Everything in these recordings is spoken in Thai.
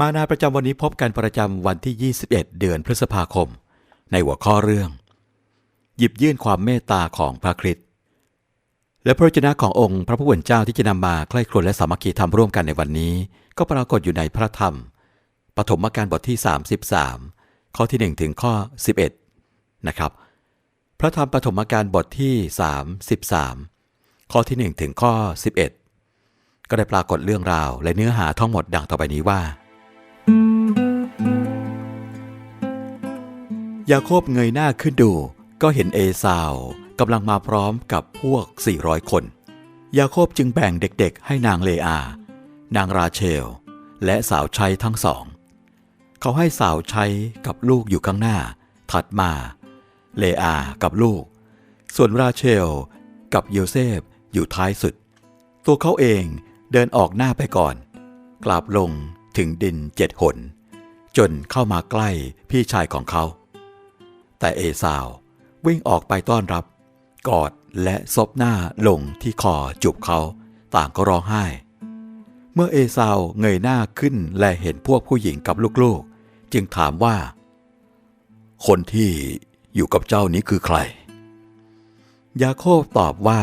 มานาประจำวันนี้พบกันประจำวันที่ 21 เดือนพฤษภาคม ในหัวข้อเรื่อง หยิบยื่นความเมตตาของพระคริสต์และพระวจนะขององค์พระผู้เป็นเจ้าที่จะนำมาใกล้ครวญและสามัคคีธรรมร่วมกันในวันนี้ ก็ปรากฏอยู่ในพระธรรม ปฐมกาลบทที่ 33 ข้อที่ 1 ถึงข้อ 11 นะครับ พระธรรมปฐมกาลบทที่ 33 ข้อที่ 1 ถึงข้อ 11 ก็ได้ปรากฏเรื่องราวและเนื้อหาทั้งหมดดังต่อไปนี้ว่า ยาโคบเงยหน้าขึ้นดู ก็เห็นเอสาวกำลังมาพร้อมกับพวก 400 คน ยาโคบจึงแบ่งเด็กๆ ให้นางเลอา นางราเชล และสาวใช้ทั้งสอง เขาให้สาวใช้กับลูกอยู่ข้างหน้า ถัดมา เลอากับลูก ส่วนราเชลกับโยเซฟอยู่ท้ายสุด ตัวเขาเองเดินออกหน้าไปก่อน กราบลงถึงดินเจ็ดหน จนเข้ามาใกล้พี่ชายของเขา แต่เอสาววิ่งออกไปต้อนรับ กอดและซบหน้าลงที่คอจูบเขาต่างก็ร้องไห้ เมื่อเอสาวเงยหน้าขึ้นและเห็นพวกผู้หญิงกับลูกๆ จึงถามว่า คนที่อยู่กับเจ้านี้คือใคร ยาโคบตอบว่า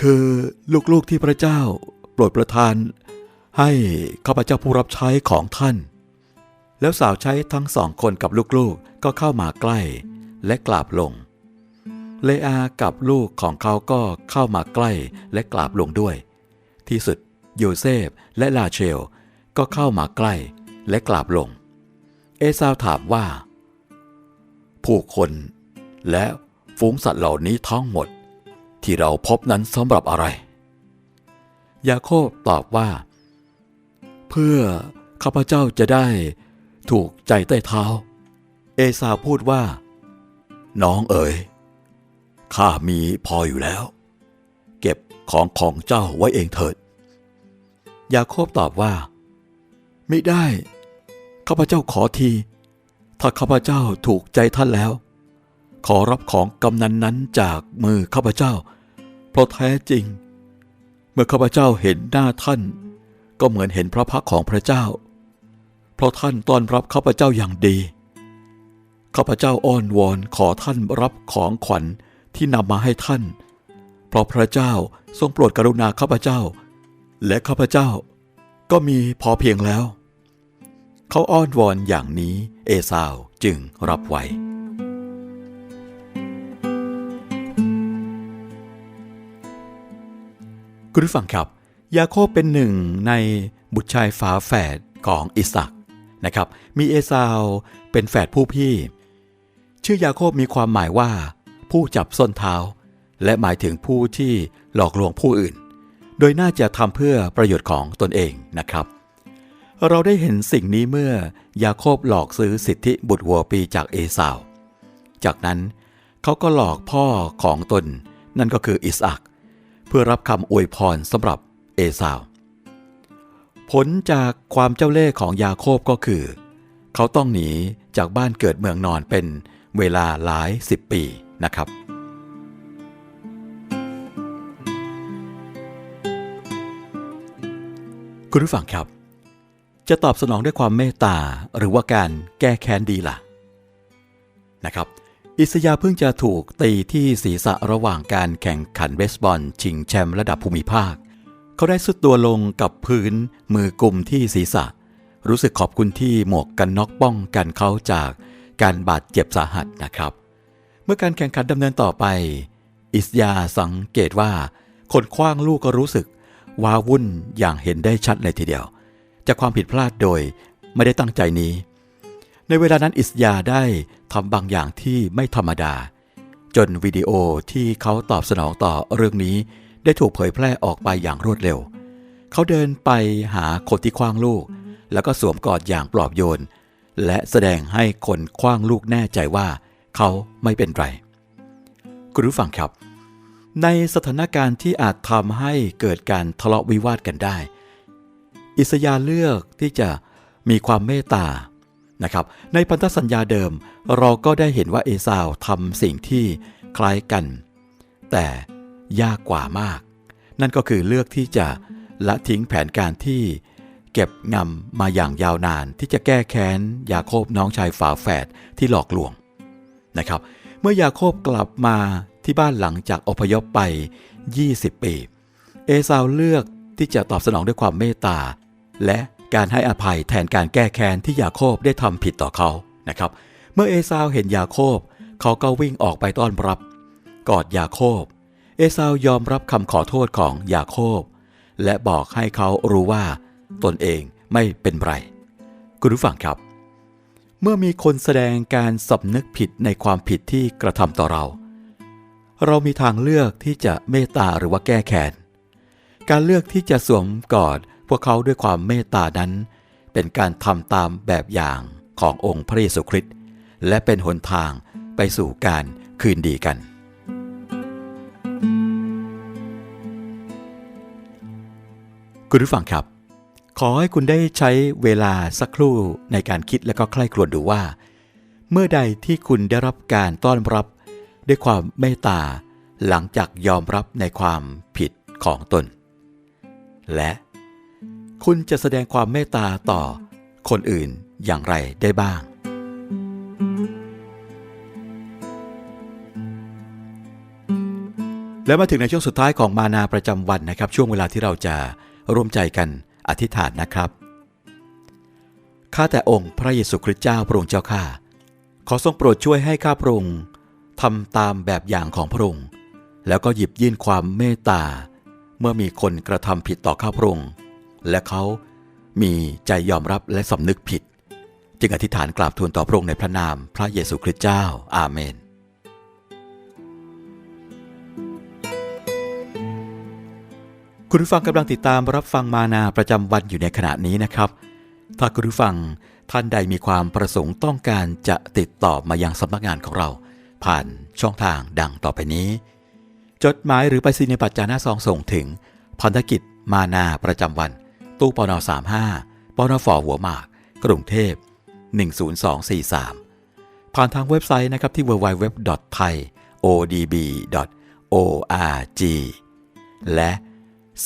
คือลูกๆที่พระเจ้า โปรดประทาน ให้ข้าพเจ้าผู้รับใช้ของท่าน แล้วสาวใช้ทั้งสองคนกับลูกๆก็เข้ามาใกล้และกราบลง เลอากับลูกของเขาก็เข้ามาใกล้และกราบลงด้วย ที่สุดโยเซฟและลาเชลก็เข้ามาใกล้และกราบลง เอซาวถามว่า ผู้คนและฝูงสัตว์เหล่านี้ทั้งหมด ที่เราพบนั้นสำหรับอะไร ยาโคบตอบว่า เพื่อข้าพเจ้าจะได้ ถูกใจใต้เท้า เอซาพูดว่า น้องเอ๋ยข้ามีพออยู่แล้ว เก็บของของเจ้าไว้เองเถิด ยาโคบตอบว่า ไม่ได้ข้าพเจ้าขอที ถ้าข้าพเจ้าถูกใจท่านแล้ว ขอรับของกำนันนั้นจากมือข้าพเจ้า เพราะแท้จริง เมื่อข้าพเจ้าเห็นหน้าท่าน ก็เหมือนเห็นพระพักตร์ของพระเจ้า เพราะท่านต้อนรับข้าพเจ้าอย่างดี ข้าพเจ้าอ้อนวอนขอท่านรับของขวัญที่นำมาให้ท่าน เพราะพระเจ้าทรงโปรดกรุณาข้าพเจ้า และข้าพเจ้าก็มีพอเพียงแล้ว เขาอ้อนวอนอย่างนี้เอสาวจึงรับไว้คุณผู้ฟังครับ ยาโคบเป็นหนึ่งในบุตรชายฝาแฝดของอิสัก นะครับ มีเอซาวเป็นแฝดผู้พี่ ชื่อยาโคบมีความหมายว่า ผู้จับส้นเท้า และหมายถึงผู้ที่หลอกลวงผู้อื่น โดยน่าจะทำเพื่อประโยชน์ของตนเองนะครับ เราได้เห็นสิ่งนี้เมื่อยาโคบหลอกซื้อสิทธิบุตรวัวปีจากเอสาว จากนั้นเขาก็หลอกพ่อของตน นั่นก็คืออิสอักเพื่อรับคำอวยพรสำหรับเอสาว ผลจากความเจ้าเล่ห์ของยาโคบก็คือ เขาต้องหนีจากบ้านเกิดเมืองนอนเป็นเวลาหลายสิบปีนะครับ คุณผู้ฟังครับ จะตอบสนองด้วยความเมตตาหรือว่าการแก้แค้นดีล่ะนะครับอิสยาเพิ่งจะถูกตีที่ศีรษะระหว่างการแข่งขันเบสบอลชิงแชมป์ระดับภูมิภาค เขาได้สุดตัวลงกับพื้นมือกลุ่มที่ศีรษะ รู้สึกขอบคุณที่หมวกกันน็อกป้องกันเขาจากการบาดเจ็บสาหัสนะครับ เมื่อการแข่งขันดำเนินต่อไป อิสยาสังเกตว่า คนคว้างลูกก็รู้สึกว้าวุ่นอย่างเห็นได้ชัดเลยทีเดียว จากความผิดพลาดโดยไม่ได้ตั้งใจนี้ ในเวลานั้นอิสยาได้ทำบางอย่างที่ไม่ธรรมดา จนวิดีโอที่เขาตอบสนองต่อเรื่องนี้ ได้ถูกเผยแพร่ออกไปอย่างรวดเร็ว เขาเดินไปหาคนที่คว้างลูก แล้วก็สวมกอดอย่างปลอบโยน และแสดงให้คนคว้างลูกแน่ใจว่า เขาไม่เป็นไร คุณผู้ฟังครับ ในสถานการณ์ที่อาจทำให้เกิดการทะเลาะวิวาทกันได้ อิสยาห์เลือกที่จะมีความเมตตานะครับในพันธสัญญาเดิม เราก็ได้เห็นว่าเอสาวทำสิ่งที่คล้ายกัน แต่ ยากกว่ามาก นั่นก็คือเลือกที่จะละทิ้งแผนการที่เก็บงำมาอย่างยาวนานที่จะแก้แค้นยาโคบน้องชายฝาแฝดที่หลอกลวงนะครับ เมื่อยาโคบกลับมาที่บ้านหลังจากอพยพไป 20 ปี เอสาวเลือกที่จะตอบสนองด้วยความเมตตา และการให้อภัยแทนการแก้แค้นที่ยาโคบได้ทำผิดต่อเขานะครับ เมื่อเอสาวเห็นยาโคบเขาก็วิ่งออกไปต้อนรับ กอดยาโคบ เอสาวยอมรับคำขอโทษของยาโคบ และบอกให้เขารู้ว่า ตนเองไม่เป็นไร คุณผู้ฟังครับ เมื่อมีคนแสดงการสำนึกผิดในความผิดที่กระทำต่อเรา เรามีทางเลือกที่จะเมตตาหรือว่าแก้แค้นการเลือกที่จะสวมกอดพวกเขาด้วยความเมตตานั้น เป็นการทำตามแบบอย่างขององค์พระเยซูคริสต์และเป็นหนทางไปสู่การคืนดีกัน คุณผู้ฟังครับ ขอให้คุณได้ใช้เวลาสักครู่ในการคิดและก็ใคร่ครวญดูว่า เมื่อใดที่คุณได้รับการต้อนรับ ด้วยความเมตตาหลังจากยอมรับในความผิดของตน และคุณจะแสดงความเมตตาต่อคนอื่นอย่างไรได้บ้าง แล้วมาถึงในช่วงสุดท้ายของมานาประจำวันนะครับ ช่วงเวลาที่เราจะ ร่วมใจกันอธิษฐานนะครับ ข้าแต่องค์พระเยซูคริสต์เจ้าพระองค์เจ้าข้า ขอทรงโปรดช่วยให้ข้าพระองค์ทำตามแบบอย่างของพระองค์ แล้วก็หยิบยื่นความเมตตา เมื่อมีคนกระทำผิดต่อข้าพระองค์ และเขามีใจยอมรับและสำนึกผิด จึงอธิษฐานกราบทูลต่อพระองค์ในพระนามพระเยซูคริสต์เจ้า อาเมน คุณผู้ฟังกำลังติดตามรับฟังมานาประจำวันอยู่ในขณะนี้นะครับ ถ้าคุณผู้ฟังท่านใดมีความประสงค์ต้องการจะติดต่อมายังสำนักงานของเรา ผ่านช่องทางดังต่อไปนี้ จดหมายหรือไปรษณียบัตจาน้าซองส่งถึงพันธกิจมานาประจำวัน ตู้ปน35ปนฝหัวหมาก กรุงเทพ 10243 ผ่านทางเว็บไซต์นะครับที่ www.thaiodb.org และ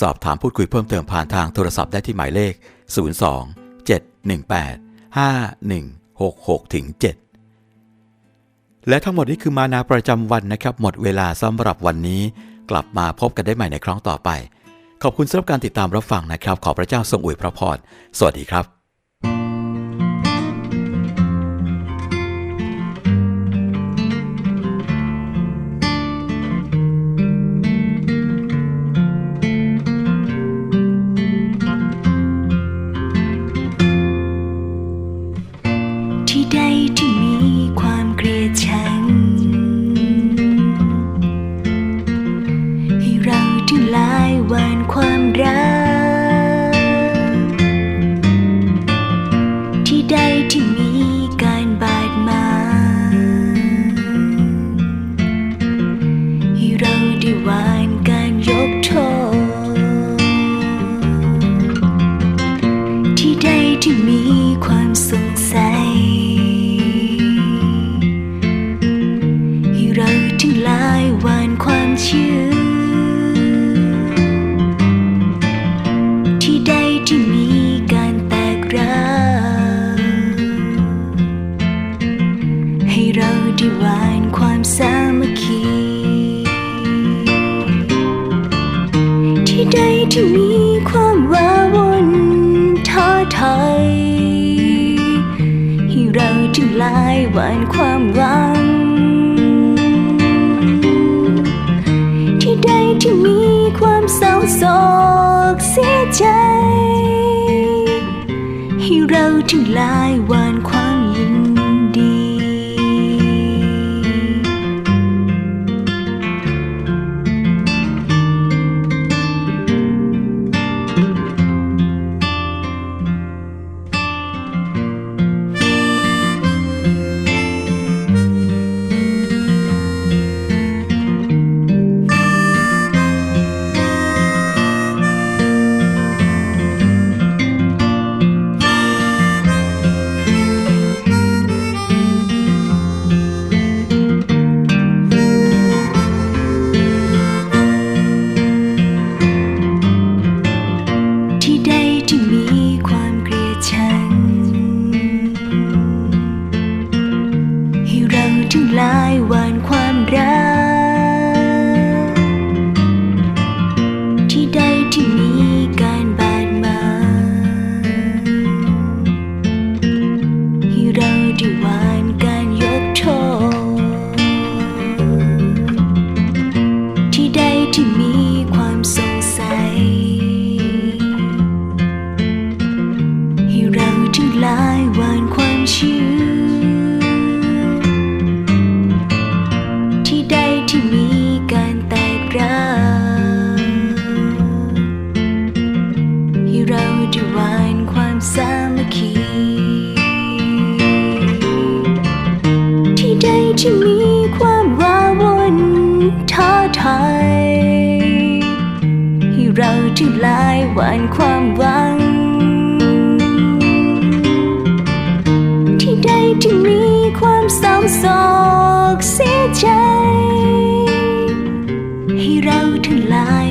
สอบถามพูดคุยเพิ่มเติมผ่านทางโทรศัพท์ได้ที่หมายเลข 02 718 5166ถึง7และทั้งหมดนี้คือมานาประจำวันนะครับ หมดเวลาสำหรับวันนี้ กลับมาพบกันได้ใหม่ในครั้งต่อไป ขอบคุณสำหรับการติดตามรับฟังนะครับ ขอพระเจ้าทรงอวยพระพรสวัสดีครับ ใจที่มีความ เราด้หวานความสามัคคี ที่ใดที่มีความว้าวุ่นท้อถอยให้เราทั้งหลายหวานความหวัง ที่ใดที่มีความเศร้าโศกเสียใจ ให้เราทั้งหลายหวานความ ที่มีความว้าวุ่นท้าทายให้เราทิ้งลายหวานความหวัง ที่ใดที่มีความเศร้าโศกเสียใจ ให้เราทั้งลาย